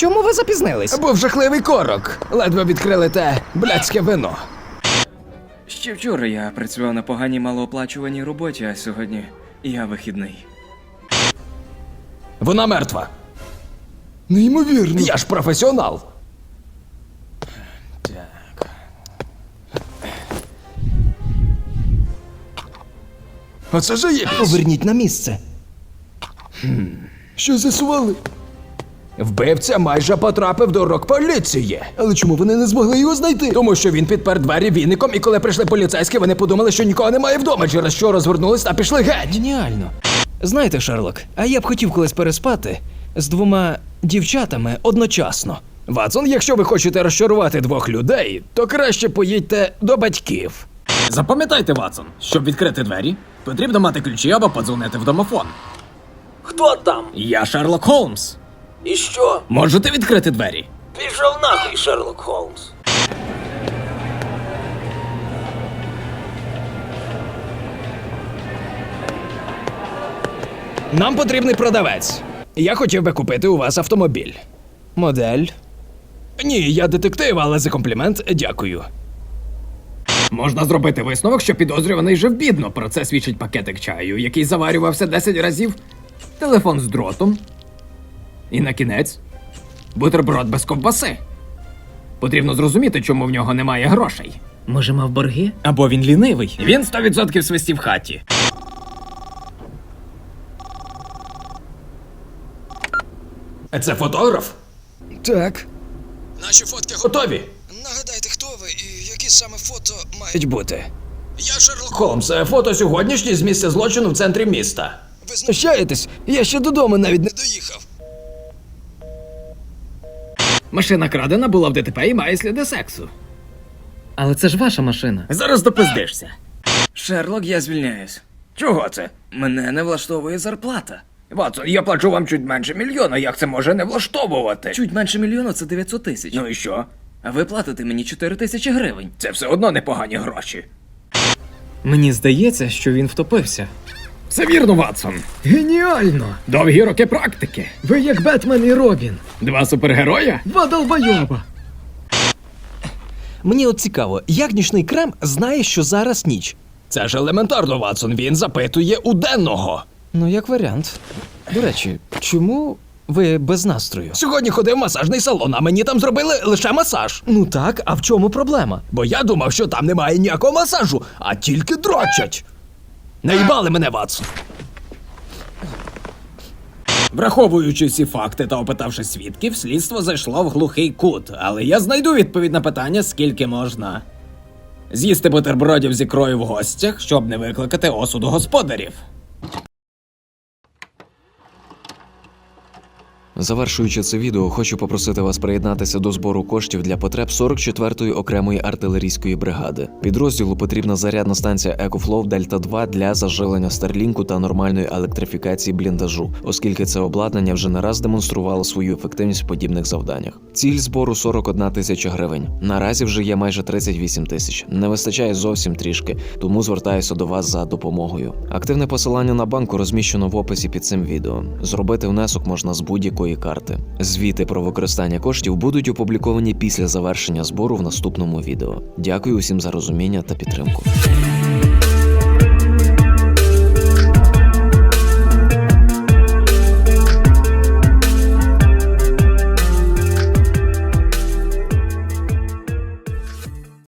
Чому ви запізнились? Був жахливий корок. Ледве відкрили те блядське вино. Ще вчора я працював на поганій малооплачуваній роботі, а сьогодні я вихідний. Вона мертва. Неймовірно. Я ж професіонал. Так. Оце ж є. Поверніть на місце. Що з'ясували? Вбивця майже потрапив до рук поліції. Але чому вони не змогли його знайти? Тому що він підпер двері віником, і коли прийшли поліцейські, вони подумали, що нікого немає вдома, через що розвернулись та пішли геть. Геніально. Знаєте, Шерлок, а я б хотів колись переспати з двома дівчатами одночасно. Ватсон, якщо ви хочете розчарувати двох людей, то краще поїдьте до батьків. Запам'ятайте, Ватсон, щоб відкрити двері, потрібно мати ключі або подзвонити в домофон. Хто там? Я Шерлок Холмс. І що? Можете відкрити двері? Пішов нахуй, Шерлок Холмс. Нам потрібний продавець. Я хотів би купити у вас автомобіль. Модель. Ні, я детектив, але за комплімент дякую. Можна зробити висновок, що підозрюваний жив бідно. Про це свідчить пакетик чаю, який заварювався 10 разів, телефон з дротом. І на кінець бутерброд без ковбаси. Потрібно зрозуміти, чому в нього немає грошей. Може, мав борги? Або він лінивий. Він 100% свистів в хаті. Це фотограф? Так. Наші фотки готові. Нагадайте, хто ви і які саме фото мають бути. Я Шерлок. Холмс, е, фото сьогоднішнє з місця злочину в центрі міста. Ви знущаєтесь? Я ще додому навіть не доїхав. Машина крадена була в ДТП і має сліди сексу. Але це ж ваша машина. Зараз допиздишся. Шерлок, я звільняюсь. Чого це? Мене не влаштовує зарплата. Ватсон, я плачу вам чуть менше мільйона, як це може не влаштовувати? Чуть менше мільйона це 900 тисяч. Ну і що? А ви платите мені 4 тисячі гривень. Це все одно непогані гроші. Мені здається, що він втопився. Все вірно, Ватсон. Геніально! Довгі роки практики. Ви як Бетмен і Робін. Два супергероя? Два долбойоба. Мені от цікаво, як нічний крем знає, що зараз ніч. Це ж елементарно, Ватсон. Він запитує у денного. Ну, як варіант. До речі, чому ви без настрою? Сьогодні ходив в масажний салон, а мені там зробили лише масаж. Ну так, а в чому проблема? Бо я думав, що там немає ніякого масажу, а тільки дрочать. Наїбали мене, Ватсон. Враховуючи всі факти та опитавши свідків, слідство зайшло в глухий кут, але я знайду відповідь на питання, скільки можна. З'їсти бутербродів з ікрою в гостях, щоб не викликати осуду господарів. Завершуючи це відео, хочу попросити вас приєднатися до збору коштів для потреб 44-ї окремої артилерійської бригади. Підрозділу потрібна зарядна станція EcoFlow Delta 2 для зажилення старлінку та нормальної електрифікації бліндажу, оскільки це обладнання вже не раз демонструвало свою ефективність в подібних завданнях. Ціль збору 41 тисяча гривень. Наразі вже є майже 38 тисяч. Не вистачає зовсім трішки, тому звертаюся до вас за допомогою. Активне посилання на банку розміщено в описі під цим відео. Зробити внесок можна з будь-якої карти. Звіти про використання коштів будуть опубліковані після завершення збору в наступному відео. Дякую усім за розуміння та підтримку.